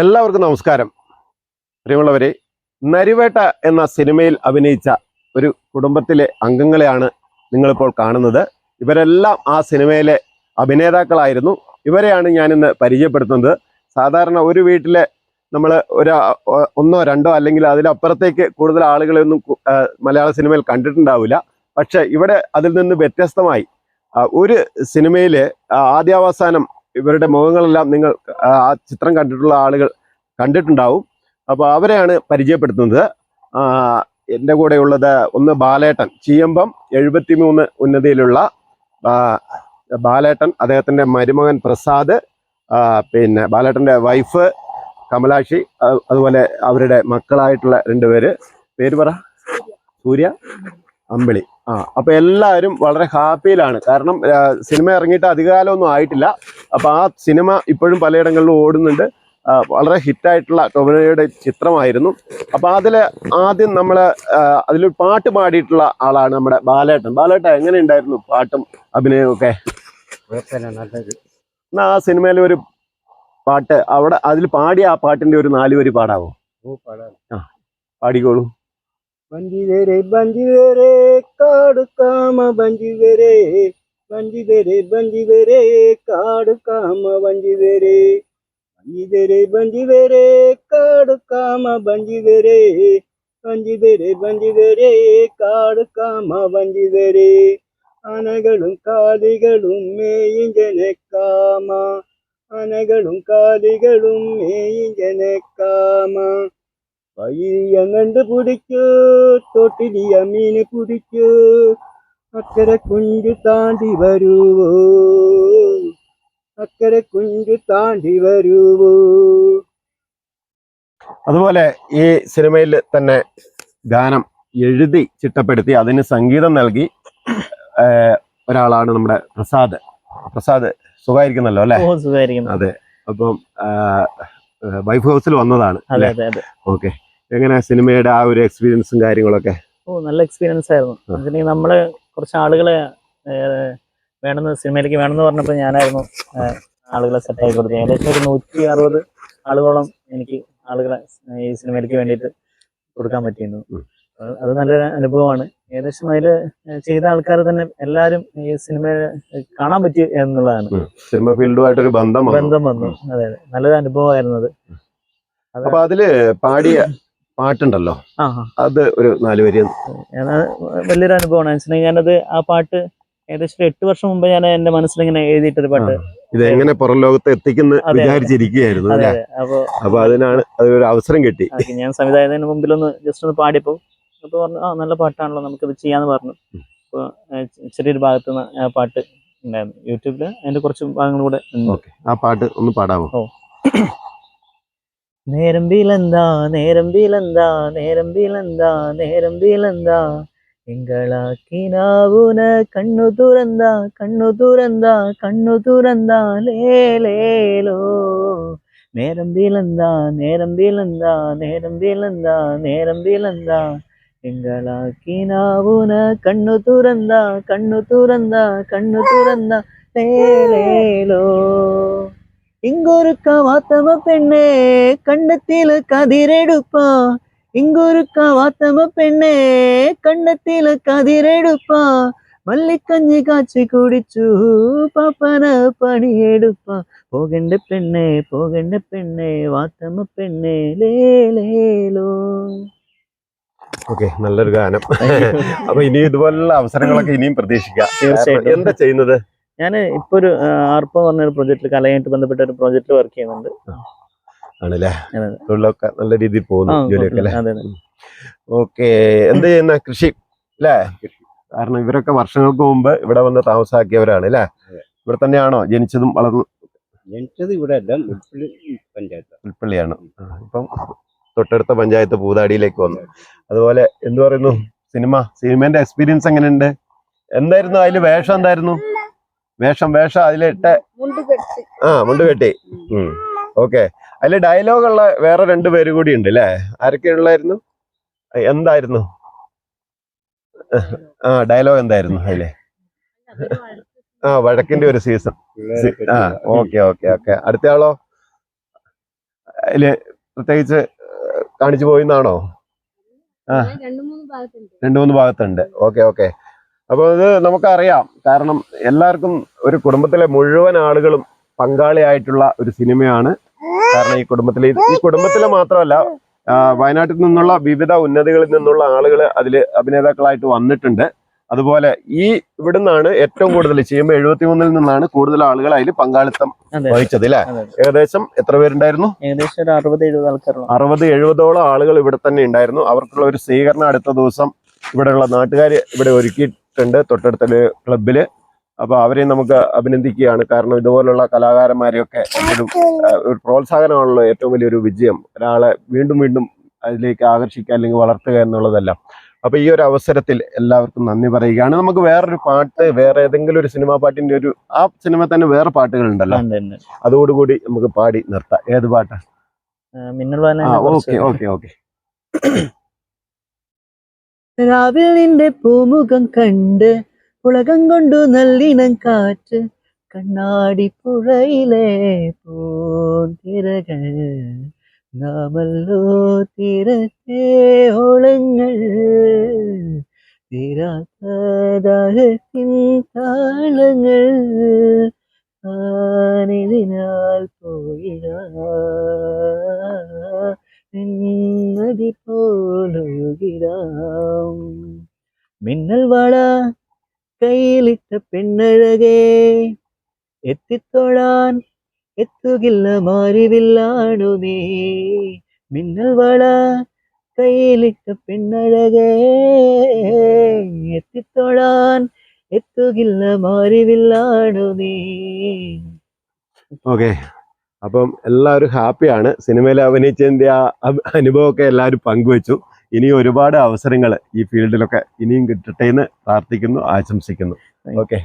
എല്ലാവർക്കും നമസ്കാരം. പ്രിയമുള്ളവരെ നരിവേട്ട എന്ന സിനിമയിൽ അഭിനയിച്ച ഒരു കുടുംബത്തിലെ അംഗങ്ങളെയാണ് നിങ്ങളിപ്പോൾ കാണുന്നത്. ഇവരെല്ലാം ആ സിനിമയിലെ അഭിനേതാക്കളായിരുന്നു. ഇവരെയാണ് ഞാനിന്ന് പരിചയപ്പെടുത്തുന്നത്. സാധാരണ ഒരു വീട്ടിലെ നമ്മൾ ഒരു ഒന്നോ രണ്ടോ അല്ലെങ്കിൽ അതിലപ്പുറത്തേക്ക് കൂടുതൽ ആളുകളെയൊന്നും മലയാള സിനിമയിൽ കണ്ടിട്ടുണ്ടാവില്ല. പക്ഷേ ഇവിടെ അതിൽ നിന്ന് വ്യത്യസ്തമായി ഒരു സിനിമയിലെ ആദ്യാവസാനം ഇവരുടെ മുഖങ്ങളെല്ലാം നിങ്ങൾ ആ ചിത്രം കണ്ടിട്ടുള്ള ആളുകൾ കണ്ടിട്ടുണ്ടാവും. അപ്പോൾ അവരെയാണ് പരിചയപ്പെടുത്തുന്നത്. എന്റെ കൂടെയുള്ളത് ഒന്ന് ബാലേട്ടൻ. ചീയമ്പം എഴുപത്തി മൂന്ന് ഉന്നതിയിലുള്ള ബാലേട്ടൻ അദ്ദേഹത്തിന്റെ മരുമകൻ പ്രസാദ് പിന്നെ ബാലേട്ടന്റെ വൈഫ് കമലാക്ഷി അതുപോലെ അവരുടെ മക്കളായിട്ടുള്ള രണ്ടുപേര്. പേര് പറ. സൂര്യ അമ്പിളി. ആ അപ്പൊ എല്ലാവരും വളരെ ഹാപ്പിയിലാണ്. കാരണം സിനിമ ഇറങ്ങിയിട്ട് അധികകാലമൊന്നും ആയിട്ടില്ല. അപ്പൊ ആ സിനിമ ഇപ്പോഴും പലയിടങ്ങളിലും ഓടുന്നുണ്ട്. വളരെ ഹിറ്റായിട്ടുള്ള ടൊമിനോയുടെ ചിത്രമായിരുന്നു. അപ്പൊ അതിൽ ആദ്യം നമ്മൾ അതിൽ പാട്ട് പാടിയിട്ടുള്ള ആളാണ് നമ്മുടെ ബാലേട്ടൻ. ബാലേട്ടൻ എങ്ങനെ ഉണ്ടായിരുന്നു പാട്ടും അഭിനയവും ഒക്കെ? എന്നാ ആ സിനിമയിലെ ഒരു പാട്ട് അവിടെ അതിൽ പാടിയ ആ പാട്ടിന്റെ ഒരു നാല് വരി പാടാവോ പാടിക്കോളൂ. ಬಂದಿದೆರೆ ಬಂದಿದೆರೆ ಕಾಡು ಕಾಮ ಬಂದಿದೆರೆ ಬಂದಿದೆರೆ ಬಂದಿದೆರೆ ಕಾಡು ಕಾಮ ಬಂದಿದೆರೆ ಬಂದಿದೆರೆ ಬಂದಿದೆರೆ ಕಾಡು ಕಾಮ ಬಂದಿದೆರೆ ಬಂದಿದೆರೆ ಬಂದಿದೆರೆ காடு காம வந்திதரே அணைகளும் காலிகளும் மேயிஞ்சன காமா அணைகளும் காலிகளும் மேயிஞ்சன காமா പയ്യ കണ്ട് പിടിക്കൂ തൊട്ടിലിയ മീന് പിടിക്കൂ അക്കരെ കുഞ്ചു താണ്ടി വരുവോ അക്കരെ കുഞ്ചു താണ്ടി വരുവോ അതുപോലെ ഈ സിനിമയിൽ തന്നെ ഗാനം എഴുതി ചിട്ടപ്പെടുത്തി അതിന് സംഗീതം നൽകി ഒരാളാണ് നമ്മുടെ പ്രസാദ്. പ്രസാദ് സുഖമായിരിക്കുന്നല്ലോ അല്ലെ? അതെ. അപ്പം വൈഫ് ഹൗസിൽ വന്നതാണ് അതെ അതെ അതെ. ഓക്കെ. എങ്ങനെ സിനിമയുടെ ആ ഒരു എക്സ്പീരിയൻസും കാര്യങ്ങളൊക്കെ? ഓ നല്ല എക്സ്പീരിയൻസ് ആയിരുന്നു. നമ്മൾ കുറച്ച് ആളുകളെ വേണമെന്ന് സിനിമയിലേക്ക് വേണമെന്ന് പറഞ്ഞപ്പോൾ ഞാനായിരുന്നു ആളുകളെ സെറ്റ് ആയി കൊടുത്തത്. ഏകദേശം ഒരു നൂറ്റി അറുപത് ആളുകളോളം എനിക്ക് ആളുകളെ ഈ സിനിമയിലേക്ക് വേണ്ടിയിട്ട് കൊടുക്കാൻ പറ്റിയിരുന്നു. അത് നല്ലൊരു അനുഭവമാണ്. ഏകദേശം അതിൽ ചെയ്ത ആൾക്കാർ തന്നെ എല്ലാവരും ഈ സിനിമ കാണാൻ പറ്റി എന്നുള്ളതാണ്. സിനിമ ഫീൽഡുമായിട്ടൊരു ബന്ധം വന്നു. ബന്ധം വന്നു. അതെ അതെ. നല്ലൊരു അനുഭവമായിരുന്നു അത്. അപ്പൊ അതിൽ പാടിയ പാട്ടുണ്ടല്ലോ. അത് ഒരു നാല് വരി. ഞാൻ വലിയൊരു അനുഭവമാണ്. ഞാനത് ആ പാട്ട് ഏകദേശം എട്ട് വർഷം മുമ്പ് ഞാൻ എന്റെ മനസ്സിൽ ഇങ്ങനെ എഴുതിയിട്ടൊരു പാട്ട്. ഇത് എങ്ങനെ പുറം ലോകത്ത് എത്തിക്കുന്ന വിചാരിച്ചിരിക്കുകയായിരുന്നു അപ്പൊ അതിനാണ് അതൊരു അവസരം കിട്ടി. ഞാൻ സംവിധായകന് മുമ്പിൽ ഒന്ന് ജസ്റ്റ് ഒന്ന് പാടിയപ്പോ അപ്പൊ പറഞ്ഞു ആ നല്ല പാട്ടാണല്ലോ നമുക്കിത് ചെയ്യാന്ന് പറഞ്ഞു. അപ്പൊ ചെറിയൊരു ഭാഗത്ത് നിന്ന് ആ പാട്ട് ഉണ്ടായിരുന്നു. യൂട്യൂബിൽ അതിന്റെ കുറച്ച് ഭാഗങ്ങൾ കൂടെ ഓക്കെ. ആ പാട്ട് ഒന്ന് പാടാമോ? நேரம் வீழந்தா நேரம் வீழந்தா நேரம் வீழந்தா நேரம் வீழந்தா எங்களாக்கினா உன கண்ணு துறந்தா கண்ணு துறந்தா கண்ணு துறந்தா. லேலேலோ நேரம் வீழந்தா நேரம் வீழந்தா நேரம் வீழந்தா நேரம் வீழந்தா எங்களாக்கினா உன கண்ணு துறந்தா கண்ணு துறந்தா கண்ணு துறந்தா. லேலேலோ ഇങ്ങൊരുക്ക കവാത്തമ പെണ്ണെ കണ്ടത്തിൽ കതിരെടുപ്പാ. ഇങ്ങൊരു കവാത്തമ പെണ്ണെ കണ്ടത്തിൽ കതിരെടുപ്പാ. മല്ലിക്കഞ്ഞി കാച്ചി കുടിച്ചു പാപ്പന പണിയെടുപ്പ. പോകണ്ട പെണ്ണെ പോകണ്ട പെണ്ണെ വാത്തമ പെണ്ണെ ലേലേലോ ഓക്കെ നല്ലൊരു ഗാനം. അപ്പൊ ഇനി ഇതുപോലുള്ള അവസരങ്ങളൊക്കെ ഇനിയും പ്രതീക്ഷിക്കാം. എന്താ ചെയ്യുന്നത്? ഞാൻ ഇപ്പൊ ഒരു ആർപ്പം എന്ന് പറഞ്ഞൊരു പ്രൊജക്റ്റിൽ കലയായിട്ട് ബന്ധപ്പെട്ട ഒരു പ്രൊജക്റ്റിൽ വർക്ക് ചെയ്യുന്നുണ്ട്. ആണല്ലേ? തൊഴിലൊക്കെ നല്ല രീതിയിൽ പോകുന്നു ജോലിയൊക്കെ അല്ലേ? അതെ അതെ. ഓക്കെ എന്ത് ചെയ്യുന്ന കൃഷി അല്ലേ? കാരണം ഇവരൊക്കെ വർഷങ്ങൾക്ക് മുമ്പ് ഇവിടെ വന്ന് താമസാക്കിയവരാണ് അല്ലേ? ഇവിടെ തന്നെയാണോ ജനിച്ചതും വളർന്നു ജനിച്ചത് ഇവിടെ അല്ല പഞ്ചായത്ത്. ആ, ഇപ്പം തൊട്ടടുത്ത പഞ്ചായത്ത് പൂതാടിയിലേക്ക് വന്നു. അതുപോലെ എന്തു പറയുന്നു? സിനിമ സിനിമേന്റെ എക്സ്പീരിയൻസ് എങ്ങനെയുണ്ട്? എന്തായിരുന്നു അതിൽ വേഷം എന്തായിരുന്നു? വേഷം വേഷം അതിലിട്ട് ആ മുണ്ട് കെട്ടി. ഓക്കെ. അതിൽ ഡയലോഗുള്ള വേറെ രണ്ട് പേര് കൂടി ഉണ്ട് അല്ലേ ആരൊക്കെ ഉള്ളായിരുന്നു? എന്തായിരുന്നു? ആ ഡയലോഗ് എന്തായിരുന്നു അതിലെ? ആ വഴക്കിന്റെ ഒരു സീസൺ ആ ഓക്കെ ഓക്കെ ഓക്കെ. അടുത്ത ആളോ? അതിൽ പ്രത്യേകിച്ച് കാണിച്ചു പോയിന്നാണോ? ആ. രണ്ടു മൂന്ന് ഭാഗത്തുണ്ട്. രണ്ട് മൂന്ന് ഭാഗത്തുണ്ട്. Okay okay. അപ്പോൾ ഇത് നമുക്കറിയാം. കാരണം എല്ലാവർക്കും ഒരു കുടുംബത്തിലെ മുഴുവൻ ആളുകളും പങ്കാളിയായിട്ടുള്ള ഒരു സിനിമയാണ്. കാരണം ഈ കുടുംബത്തിലെ ഈ കുടുംബത്തിലെ മാത്രമല്ല വയനാട്ടിൽ നിന്നുള്ള വിവിധ ഉന്നതികളിൽ നിന്നുള്ള ആളുകൾ അതിൽ അഭിനേതാക്കളായിട്ട് വന്നിട്ടുണ്ട്. അതുപോലെ ഈ ഇവിടുന്നാണ് ഏറ്റവും കൂടുതൽ ചെയ്യുമ്പോൾ എഴുപത്തി മൂന്നിൽ നിന്നാണ് കൂടുതൽ ആളുകൾ അതിൽ പങ്കാളിത്തം വഹിച്ചത് അല്ലേ? ഏകദേശം എത്ര പേരുണ്ടായിരുന്നു? ഏകദേശം ഒരു അറുപത് എഴുപത് ആൾക്കാർ അറുപത് എഴുപതോളം ആളുകൾ ഇവിടെ തന്നെ ഉണ്ടായിരുന്നു. അവർക്കുള്ള ഒരു സ്വീകരണം അടുത്ത ദിവസം ഇവിടെയുള്ള നാട്ടുകാർ ഇവിടെ ഒരുക്കിയിട്ടുണ്ട് തൊട്ടടുത്ത ഒരു ക്ലബിൽ അപ്പൊ അവരെ നമുക്ക് അഭിനന്ദിക്കുകയാണ്. കാരണം ഇതുപോലുള്ള കലാകാരന്മാരെയൊക്കെ ഒരു പ്രോത്സാഹനമാണല്ലോ ഏറ്റവും വലിയൊരു വിജയം. ഒരാളെ വീണ്ടും വീണ്ടും അതിലേക്ക് ആകർഷിക്കുക അല്ലെങ്കിൽ വളർത്തുക എന്നുള്ളതല്ല. അപ്പൊ ഈ ഒരു അവസരത്തിൽ എല്ലാവർക്കും നന്ദി പറയുകയാണ്. നമുക്ക് വേറൊരു പാട്ട് വേറെ ഏതെങ്കിലും ഒരു സിനിമാ പാട്ടിന്റെ ഒരു ആ സിനിമ തന്നെ വേറെ പാട്ടുകൾ ഉണ്ടല്ലോ ഉണ്ട്, ഉണ്ട്. അതോടുകൂടി നമുക്ക് പാടി നിർത്താം. ഏത് പാട്ടാ? ആ, മിന്നൽ വായന ആ കുറച്ച് ഓക്കെ ഓക്കെ ഓക്കെ. രാവിൽ നിന്റെ പൂമുഖം കണ്ട് പുളകം കൊണ്ടു നല്ലിനം കാറ്റ് കണ്ണാടി പുഴയിലെ പൂന്തിരകൾ. നാമല്ലോ തീരത്തെ ഓളങ്ങൾ തീരാത്തതാകത്തിൻ താളങ്ങൾ. ആനിതിനാൽ പോയിടാ. മിന്നൽ വള കയ്യിലിട്ട പെണ്ണഴകേ. എത്തിത്തൊഴാൻ എത്തുകില്ല മാറിവില്ലാണു നീ. മിന്നൽ വള കയ്യിലിട്ട പെണ്ണഴകേ. എത്തിത്തൊഴാൻ എത്തുകില്ല മാറിവില്ലാണു നീ. ഓക്കെ. അപ്പം എല്ലാവരും ഹാപ്പിയാണ്. സിനിമയിൽ അഭിനയിച്ചതിന്റെ ആ അനുഭവമൊക്കെ എല്ലാവരും പങ്കുവച്ചു. ഇനി ഒരുപാട് അവസരങ്ങൾ ഈ ഫീൽഡിലൊക്കെ ഇനിയും കിട്ടട്ടെ എന്ന് പ്രാർത്ഥിക്കുന്നു ആശംസിക്കുന്നു. ഓക്കെ